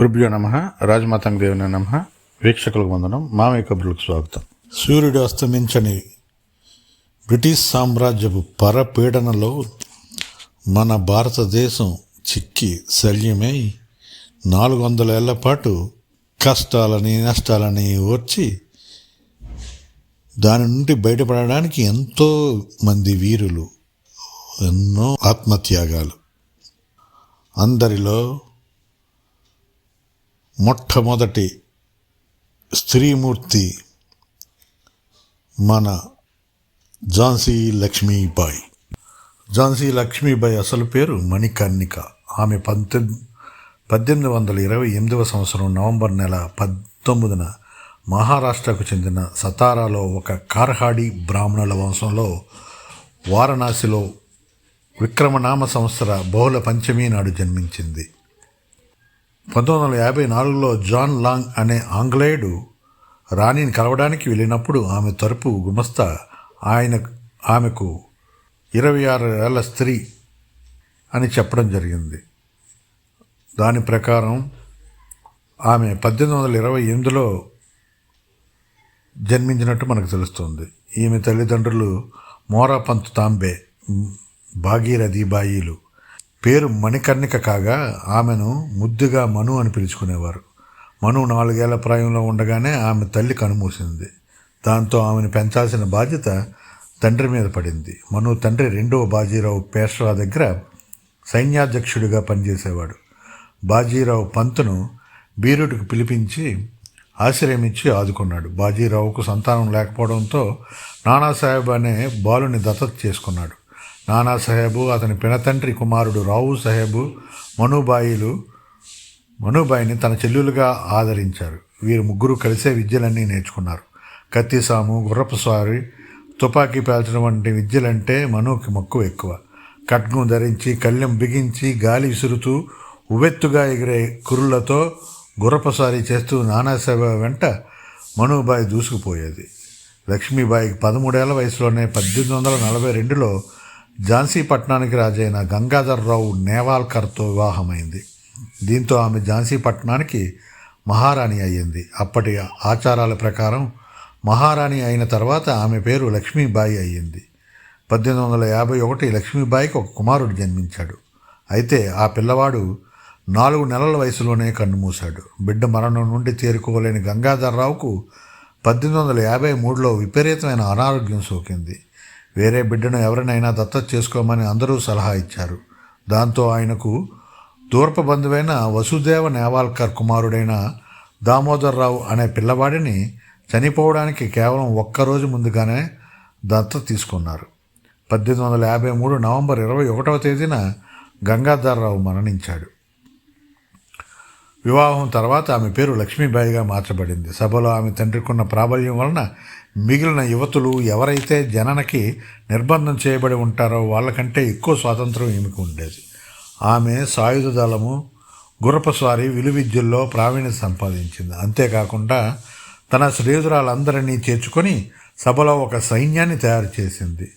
గురుభ్యో నమ రాజమాతంగ దేవుని నమ వీక్షకులకు వందనం మామయ్య కబుర్లకు స్వాగతం. సూర్యుడు అస్తమించని బ్రిటిష్ సామ్రాజ్యపు పరపీడనలో మన భారతదేశం చిక్కి శల్యమై నాలుగు వందల ఏళ్ళ పాటు కష్టాలని నష్టాలని ఓర్చి దాని నుండి బయటపడడానికి ఎంతో మంది వీరులు ఎన్నో ఆత్మత్యాగాలు. అందరిలో మొట్టమొదటి స్త్రీమూర్తి మన ఝాన్సీ లక్ష్మీబాయి. ఝాన్సీ లక్ష్మీబాయి అసలు పేరు మణికర్ణిక. ఆమె పంతొమ్మిది పద్దెనిమిది వందల ఇరవై ఎనిమిదవ సంవత్సరం నవంబర్ నెల పంతొమ్మిదిన మహారాష్ట్రకు చెందిన సతారాలో ఒక కార్హాడి బ్రాహ్మణుల వంశంలో వారణాసిలో విక్రమనామ సంవత్సర బహుళ పంచమి నాడు జన్మించింది. పంతొమ్మిది వందల యాభై నాలుగులో జాన్ లాంగ్ అనే ఆంగ్లేయుడు రాణిని కలవడానికి వెళ్ళినప్పుడు ఆమె తరపు గుమస్తా ఆయన ఆమెకు ఇరవై ఆరు ఏళ్ళ స్త్రీ అని చెప్పడం జరిగింది. దాని ప్రకారం ఆమె పద్దెనిమిది వందల ఇరవై ఎనిమిదిలో జన్మించినట్టు మనకు తెలుస్తుంది. ఈమె తల్లిదండ్రులు మోరాపంత్ తాంబే భాగీరథి బాయిలు పేరు మణికర్ణిక కాగా ఆమెను ముద్దుగా మను అని పిలుచుకునేవారు. మను నాలుగేళ్ళ ప్రాయంలో ఉండగానే ఆమె తల్లి కనుమూసింది. దాంతో ఆమెను పెంచాల్సిన బాధ్యత తండ్రి మీద పడింది. మను తండ్రి రెండవ బాజీరావు పేషరా దగ్గర సైన్యాధ్యక్షుడిగా పనిచేసేవాడు. బాజీరావు పంతును బీరుడికి పిలిపించి ఆశ్రయమిచ్చి ఆదుకున్నాడు. బాజీరావుకు సంతానం లేకపోవడంతో నానాసాహెబ్ అనే బాలుని దత్తత చేసుకున్నాడు. నానాసాహెబు అతని పినతండ్రి కుమారుడు రావు సాహెబు మనుబాయిలు మనుబాయిని తన చెల్లెలుగా ఆదరించారు. వీరు ముగ్గురు కలిసే విద్యలన్నీ నేర్చుకున్నారు. కత్తిసాము గుర్రపు స్వారి తుపాకీ పేల్చడం వంటి విద్యలంటే మనుకి మక్కువ ఎక్కువ. ఖడ్గం ధరించి కళ్ళెం బిగించి గాలి విసురుతూ ఉవెత్తుగా ఎగిరే కురులతో గుర్రపసారి చేస్తూ నానాసాహెబ్ వెంట మనుబాయి దూసుకుపోయేది. లక్ష్మీబాయికి పదమూడేళ్ళ వయసులోనే పద్దెనిమిది వందల నలభై రెండులో ఝాన్సీ పట్టణానికి రాజైన గంగాధర్రావు నేవాల్కర్తో వివాహమైంది. దీంతో ఆమె ఝాన్సీ పట్టణానికి మహారాణి అయ్యింది. అప్పటి ఆచారాల ప్రకారం మహారాణి అయిన తర్వాత ఆమె పేరు లక్ష్మీబాయి అయ్యింది. పద్దెనిమిది వందల యాభై ఒకటి లక్ష్మీబాయికి ఒక కుమారుడు జన్మించాడు. అయితే ఆ పిల్లవాడు నాలుగు నెలల వయసులోనే కన్నుమూశాడు. బిడ్డ మరణం నుండి తేరుకోలేని గంగాధర్రావుకు పద్దెనిమిది వందల యాభై మూడులో విపరీతమైన అనారోగ్యం సోకింది. వేరే బిడ్డను ఎవరినైనా దత్తత చేసుకోమని అందరూ సలహా ఇచ్చారు. దాంతో ఆయనకు దూరపు బంధువైన వసుదేవ నేవాల్కర్ కుమారుడైన దామోదర్రావు అనే పిల్లవాడిని చనిపోవడానికి కేవలం ఒక్కరోజు ముందుగానే దత్తత తీసుకున్నారు. పద్దెనిమిది వందల యాభై మూడు నవంబర్ ఇరవై ఒకటవ తేదీన గంగాధర్రావు మరణించాడు. వివాహం తర్వాత ఆమె పేరు లక్ష్మీబాయిగా మార్చబడింది. సభలో ఆమె తండ్రికున్న ప్రాబల్యం వలన మిగిలిన యువతులు ఎవరైతే జననకి నిర్బంధం చేయబడి ఉంటారో వాళ్ళకంటే ఎక్కువ స్వాతంత్రం ఈమెకు ఉండేది. ఆమె సాయుధ దళము గురపస్వారి విలువిద్యల్లో ప్రావీణ్యత సంపాదించింది. అంతేకాకుండా తన శ్రేయుదురాలందరినీ చేర్చుకొని సభలో ఒక సైన్యాన్ని తయారు చేసింది.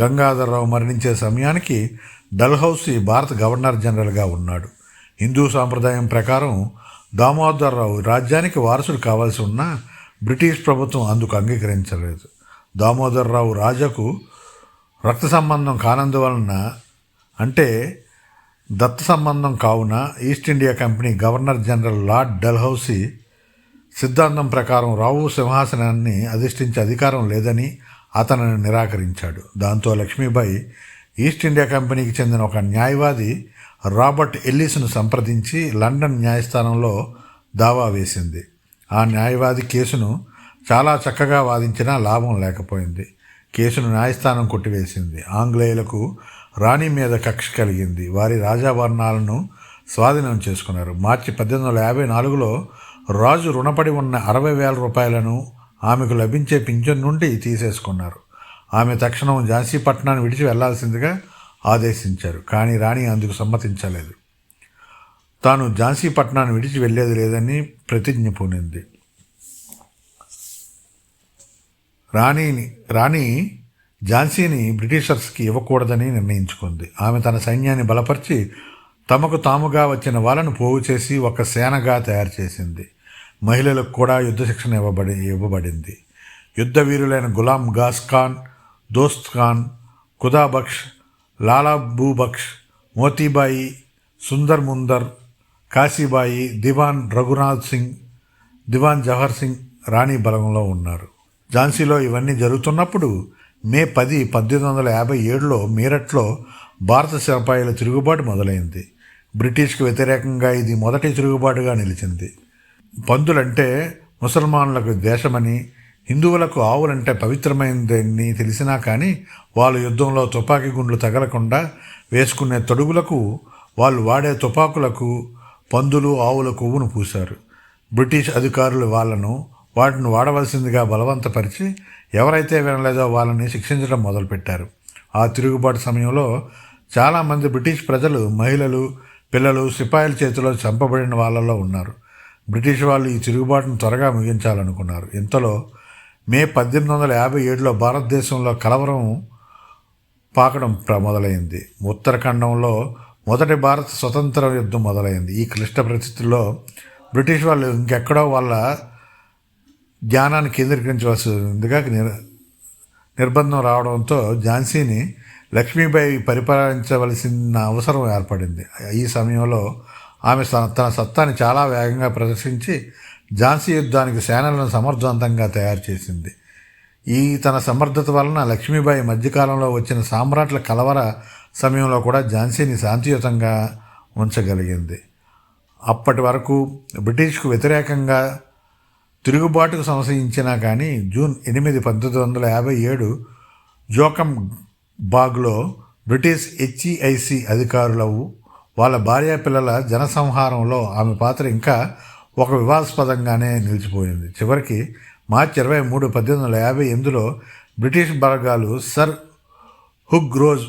గంగాధరరావు మరణించే సమయానికి డల్హౌసీ భారత గవర్నర్ జనరల్గా ఉన్నాడు. హిందూ సాంప్రదాయం ప్రకారం దామోదర్రావు రాజ్యానికి వారసుడు కావాల్సి ఉన్నా బ్రిటిష్ ప్రభుత్వం అందుకు అంగీకరించలేదు. దామోదరరావు రాజాకు రక్త సంబంధం కానందువలన అంటే దత్త సంబంధం కావున East India Company Governor General Lord Dalhousie సిద్ధాంతం ప్రకారం రావు సింహాసనాన్ని అధిష్ఠించే అధికారం లేదని అతనిని నిరాకరించాడు. దాంతో లక్ష్మీబాయి ఈస్ట్ ఇండియా కంపెనీకి చెందిన ఒక న్యాయవాది రాబర్ట్ ఎల్లిస్ను సంప్రదించి లండన్ న్యాయస్థానంలో దావా వేసింది. ఆ న్యాయవాది కేసును చాలా చక్కగా వాదించినా లాభం లేకపోయింది. కేసును న్యాయస్థానం కొట్టివేసింది. ఆంగ్లేయులకు రాణి మీద కక్ష కలిగింది. వారి రాజాభరణాలను స్వాధీనం చేసుకున్నారు. మార్చి పద్దెనిమిది వందల యాభై నాలుగులో రాజు రుణపడి ఉన్న అరవై వేల రూపాయలను ఆమెకు లభించే పింఛన్ నుండి తీసేసుకున్నారు. ఆమె తక్షణం ఝాన్సీపట్నాన్ని విడిచి వెళ్ళాల్సిందిగా ఆదేశించారు. కానీ రాణి అందుకు సమ్మతించలేదు. తాను ఝాన్సీపట్నాన్ని విడిచి వెళ్ళేది లేదని ప్రతిజ్ఞ పూనింది. రాణిని రాణి ఝాన్సీని బ్రిటిషర్స్కి ఇవ్వకూడదని నిర్ణయించుకుంది. ఆమె తన సైన్యాన్ని బలపరిచి తమకు తాముగా వచ్చిన వాళ్ళను పోగు చేసి ఒక సేనగా తయారు చేసింది. మహిళలకు కూడా యుద్ధ శిక్షణ ఇవ్వబడి ఇవ్వబడింది. యుద్ధ వీరులైన గులాం గాస్ ఖాన్ దోస్త్ ఖాన్ ఖుదాబక్ష్ లాలాబూబక్ష్ మోతీబాయి సుందర్ ముందర్ కాశీబాయి దివాన్ రఘునాథ్ సింగ్ దివాన్ జవహర్ సింగ్ రాణి బలంలో ఉన్నారు. ఝాన్సీలో ఇవన్నీ జరుగుతున్నప్పుడు మే పది పద్దెనిమిది వందల యాభై ఏడులో మీరట్లో భారత సిపాయిల తిరుగుబాటు మొదలైంది. బ్రిటిష్కి వ్యతిరేకంగా ఇది మొదటి తిరుగుబాటుగా నిలిచింది. పందులంటే ముసల్మానులకు ద్వేషమని హిందువులకు ఆవులంటే పవిత్రమైనదని తెలిసినా కానీ వాళ్ళు యుద్ధంలో తుపాకీ గుండ్లు తగలకుండా వేసుకునే తొడుగులకు వాళ్ళు వాడే తుపాకులకు పందులు ఆవుల కొవ్వును పూశారు. బ్రిటిష్ అధికారులు వాళ్ళను వాటిని వాడవలసిందిగా బలవంతపరిచి ఎవరైతే వినలేదో వాళ్ళని శిక్షించడం మొదలుపెట్టారు. ఆ తిరుగుబాటు సమయంలో చాలామంది బ్రిటిష్ ప్రజలు మహిళలు పిల్లలు సిపాయిల చేతిలో చంపబడిన వాళ్ళలో ఉన్నారు. బ్రిటిష్ వాళ్ళు ఈ తిరుగుబాటును త్వరగా ముగించాలనుకున్నారు. ఇంతలో మే పద్దెనిమిది వందల యాభై ఏడులో భారతదేశంలో కలవరం పాకడం మొదలైంది. ఉత్తరాఖండంలో మొదటి భారత స్వతంత్ర యుద్ధం మొదలైంది. ఈ క్లిష్ట పరిస్థితుల్లో బ్రిటిష్ వాళ్ళు ఇంకెక్కడో వాళ్ళ జ్ఞానాన్ని కేంద్రీకరించవలసిందిగా నిర్ నిర్బంధం రావడంతో ఝాన్సీని లక్ష్మీబాయి పరిపాలించవలసిన అవసరం ఏర్పడింది. ఈ సమయంలో ఆమె తన సత్తాని చాలా వేగంగా ప్రదర్శించి ఝాన్సీ యుద్ధానికి సేనలను సమర్థవంతంగా తయారు చేసింది. ఈ తన సమర్థత వలన లక్ష్మీబాయి మధ్యకాలంలో వచ్చిన సామ్రాట్ల కలవర సమయంలో కూడా ఝాన్సీని శాంతియుతంగా ఉంచగలిగింది. అప్పటి వరకు బ్రిటిష్కు వ్యతిరేకంగా తిరుగుబాటుకు సంశయించినా కానీ జూన్ ఎనిమిది పంతొమ్మిది వందల యాభై ఏడు జోకం బాగ్లో బ్రిటిష్ హెచ్ఈఐసి అధికారులవు వాళ్ళ భార్యా పిల్లల జనసంహారంలో ఆమె పాత్ర ఇంకా ఒక వివాదాస్పదంగానే నిలిచిపోయింది. చివరికి మార్చి ఇరవై మూడు పద్దెనిమిది వందల యాభై ఎనిమిదిలో బ్రిటిష్ బర్గాలు సర్ హుగ్ రోజ్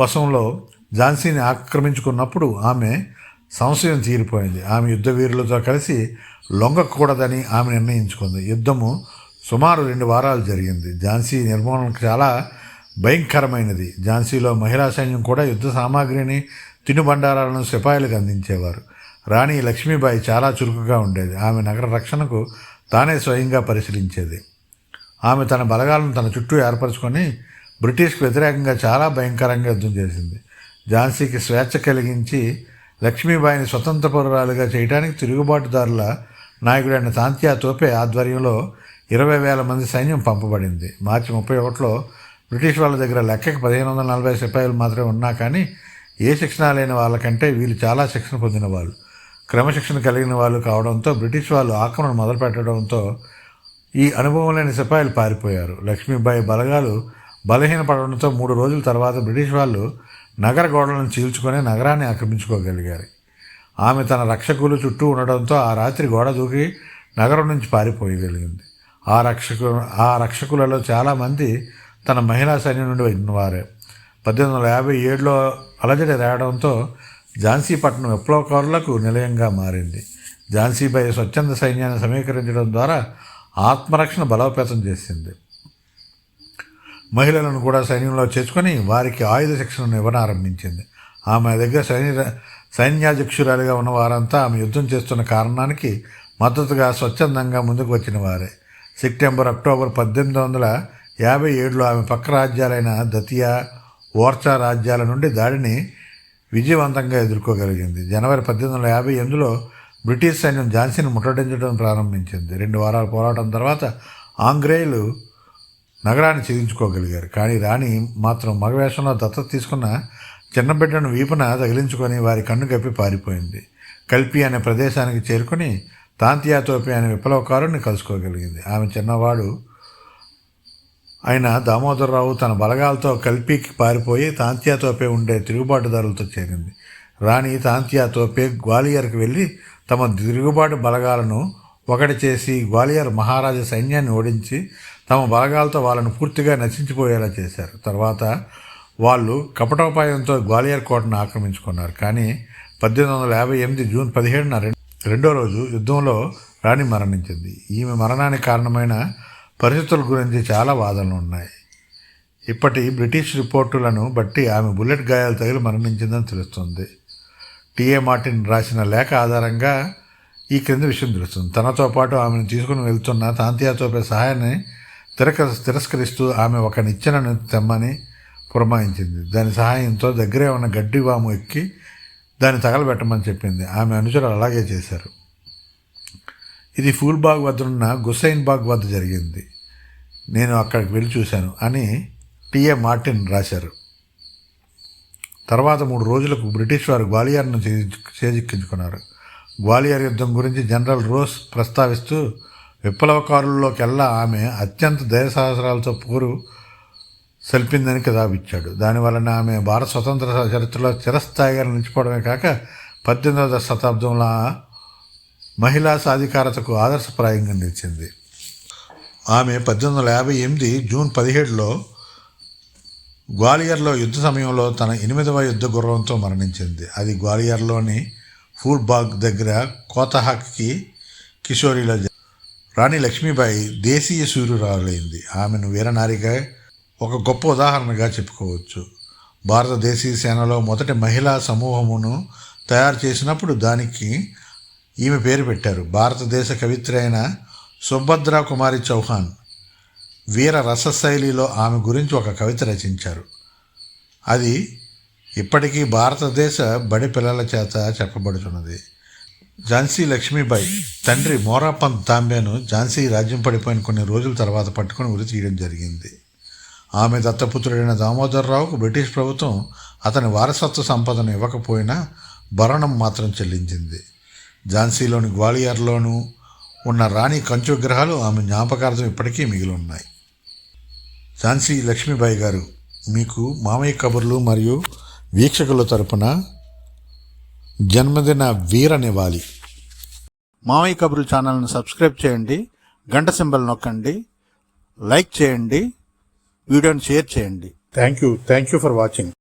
వశంలో ఝాన్సీని ఆక్రమించుకున్నప్పుడు ఆమె సంశయం తీరిపోయింది. ఆమె యుద్ధ వీరులతో కలిసి లొంగకూడదని ఆమె నిర్ణయించుకుంది. యుద్ధము సుమారు రెండు వారాలు జరిగింది. ఝాన్సీ నిర్మూలన చాలా భయంకరమైనది. ఝాన్సీలో మహిళా సైన్యం కూడా యుద్ధ సామాగ్రిని తినుబండారాలను సిపాయిలకు అందించేవారు. రాణి లక్ష్మీబాయి చాలా చురుకుగా ఉండేది. ఆమె నగర రక్షణకు తానే స్వయంగా పరిశీలించేది. ఆమె తన బలగాలను తన చుట్టూ ఏర్పరచుకొని బ్రిటిష్కు వ్యతిరేకంగా చాలా భయంకరంగా యుద్ధం చేసింది. ఝాన్సీకి స్వేచ్ఛ కలిగించి లక్ష్మీబాయిని స్వతంత్ర పౌరాలుగా చేయడానికి తిరుగుబాటుదారుల నాయకుడైన తాంత్యా తోపే ఆధ్వర్యంలో ఇరవై వేల మంది సైన్యం పంపబడింది. మార్చి ముప్పై ఒకటిలో బ్రిటిష్ వాళ్ళ దగ్గర లెక్కకి పదిహేను వందల నలభై సిపాయిలు మాత్రమే ఉన్నా కానీ ఏ శిక్షణ లేని వాళ్ళకంటే వీళ్ళు చాలా శిక్షణ పొందిన వాళ్ళు. క్రమశిక్షణ కలిగిన వాళ్ళు కావడంతో బ్రిటిష్ వాళ్ళు ఆక్రమణ మొదలుపెట్టడంతో ఈ అనుభవం లేని సిపాయిలు పారిపోయారు. లక్ష్మీబాయి బలగాలు బలహీనపడడంతో మూడు రోజుల తర్వాత బ్రిటిష్ వాళ్ళు నగర గోడలను చీల్చుకొని నగరాన్ని ఆక్రమించుకోగలిగారు. ఆమె తన రక్షకులు చుట్టూ ఉండడంతో ఆ రాత్రి గోడ దూకి నగరం నుంచి పారిపోయగలిగింది ఆ రక్షకు ఆ రక్షకులలో చాలామంది తన మహిళా సైన్యం నుండి వారే. పద్దెనిమిది వందల యాభై ఏడులో అలజడి రావడంతో ఝాన్సీపట్నం విప్లవకారులకు నిలయంగా మారింది. ఝాన్సీపై స్వచ్ఛంద సైన్యాన్ని సమీకరించడం ద్వారా ఆత్మరక్షణ బలోపేతం చేసింది. మహిళలను కూడా సైన్యంలో చేర్చుకొని వారికి ఆయుధ శిక్షణను ఇవ్వనారంభించింది. ఆమె దగ్గర సైన్య సైన్యాధ్యక్షురాలిగా ఉన్న వారంతా ఆమె యుద్ధం చేస్తున్న కారణానికి మద్దతుగా స్వచ్ఛందంగా ముందుకు వచ్చిన వారే. సెప్టెంబర్ అక్టోబర్ పద్దెనిమిది వందల యాభై ఏడులో ఆమె పక్క రాజ్యాలైన దతియా ఓర్చా రాజ్యాల నుండి దాడిని విజయవంతంగా ఎదుర్కోగలిగింది. జనవరి పద్దెనిమిది వందల యాభై ఎనిమిదిలో బ్రిటిష్ సైన్యం ఝాన్సీని ముట్టడించడం ప్రారంభించింది. రెండు వారాల పోరాటం తర్వాత ఆంగ్రేయులు నగరాన్ని ఛేదించుకోగలిగారు. కానీ రాణి మాత్రం మగవేషంలో దత్తత తీసుకున్న చిన్న బిడ్డను వీపున తగిలించుకొని వారి కన్ను కప్పి పారిపోయింది. కల్పి అనే ప్రదేశానికి చేరుకొని తాంతియాతోపి అనే విప్లవకారుని కలుసుకోగలిగింది. ఆమె చిన్నవాడు అయిన దామోదరరావు తన బలగాలతో కల్పీకి పారిపోయి తాంతియాతోపే ఉండే తిరుగుబాటుదారులతో చేరింది. రాణి తాంతియాతోపే గ్వాలియర్కి వెళ్ళి తమ తిరుగుబాటు బలగాలను ఒకటి చేసి గ్వాలియర్ మహారాజా సైన్యాన్ని ఓడించి తమ బలగాలతో వాళ్ళను పూర్తిగా నశించిపోయేలా చేశారు. తర్వాత వాళ్ళు కపటోపాయంతో గ్వాలియర్ కోటను ఆక్రమించుకున్నారు. కానీ పద్దెనిమిది వందల యాభై ఎనిమిది జూన్ పదిహేడున రెండో రోజు యుద్ధంలో రాణి మరణించింది. ఈమె మరణానికి కారణమైన పరిస్థితుల గురించి చాలా వాదనలు ఉన్నాయి. ఇప్పటి బ్రిటిష్ రిపోర్టులను బట్టి ఆమె బుల్లెట్ గాయాలు తగిలి మరణించిందని తెలుస్తుంది. టిఏ మార్టిన్ రాసిన లేఖ ఆధారంగా ఈ క్రింది విషయం తెలుస్తుంది. తనతో పాటు ఆమెను తీసుకుని వెళ్తున్న తాంతియాతోపే సహాయాన్ని తిరక తిరస్కరిస్తూ ఆమె ఒక నిచ్చెనను తెమ్మని పురమాయించింది. దాని సహాయంతో దగ్గరే ఉన్న గడ్డి వాము ఎక్కి దాన్ని తగలబెట్టమని చెప్పింది. ఆమె అనుచరులు అలాగే చేశారు. ఇది ఫూల్బాగ్ వద్ద ఉన్న గుసైన్ బాగ్ వద్ద జరిగింది. నేను అక్కడికి వెళ్ళి చూశాను అని టిఏ మార్టిన్ రాశారు. తర్వాత మూడు రోజులకు బ్రిటిష్ వారు గ్వాలియర్ను చేజి- చేజిక్కించుకున్నారు. గ్వాలియర్ యుద్ధం గురించి జనరల్ రోస్ ప్రస్తావిస్తూ విప్లవకారుల్లోకెల్లా ఆమె అత్యంత ధైర్యసాహసాలతో పోరు సల్పిందని కితాబిచ్చాడు. దానివలన ఆమె భారత స్వతంత్ర చరిత్రలో చిరస్థాయిగా నిలిచిపోవడమే కాక పద్దెనిమిదవ శతాబ్దంలో మహిళా సాధికారతకు ఆదర్శప్రాయంగా నిలిచింది. ఆమె పద్దెనిమిది వందల యాభై ఎనిమిది జూన్ పదిహేడులో గ్వాలియర్లో యుద్ధ సమయంలో తన ఎనిమిదవ యుద్ధ గుర్రంతో మరణించింది. అది గ్వాలియర్లోని ఫూల్బాగ్ దగ్గర కోతహాక్కి కిషోరిలో రాణి లక్ష్మీబాయి దేశీయ సూర్యురాలైంది. ఆమెను వీరనారిగా ఒక గొప్ప ఉదాహరణగా చెప్పుకోవచ్చు. భారతదేశీయ సేనలో మొదటి మహిళా సమూహమును తయారు చేసినప్పుడు దానికి ఈమె పేరు పెట్టారు. భారతదేశ కవిత్రి అయిన సుభద్రా కుమారి చౌహాన్ వీర రసశైలిలో ఆమె గురించి ఒక కవిత రచించారు. అది ఇప్పటికీ భారతదేశ బడి పిల్లల చేత చెప్పబడుతున్నది. ఝాన్సీ లక్ష్మీబాయి తండ్రి మోరాపంత్ తాంబేను ఝాన్సీ రాజ్యం పడిపోయిన కొన్ని రోజుల తర్వాత పట్టుకొని ఉరి తీయడం జరిగింది. ఆమె దత్తపుత్రుడైన దామోదరరావుకు బ్రిటిష్ ప్రభుత్వం అతని వారసత్వ సంపదను ఇవ్వకపోయినా భరణం మాత్రం చెల్లించింది. ఝాన్సీలోని గ్వాలియర్లోనూ ఉన్న రాణి కంచు విగ్రహాలు ఆమె జ్ఞాపకార్థం ఇప్పటికీ మిగిలి ఉన్నాయి ఝాన్సీ లక్ష్మీబాయి గారు మీకు మామయ్య కబుర్లు మరియు వీక్షకుల తరపున జన్మదిన వీర నివాలి మామయ్య కబుర్లు ఛానల్ను సబ్స్క్రైబ్ చేయండి గంట సింబల్ నొక్కండి లైక్ చేయండి వీడియోని షేర్ చేయండి. Thank you thank you for watching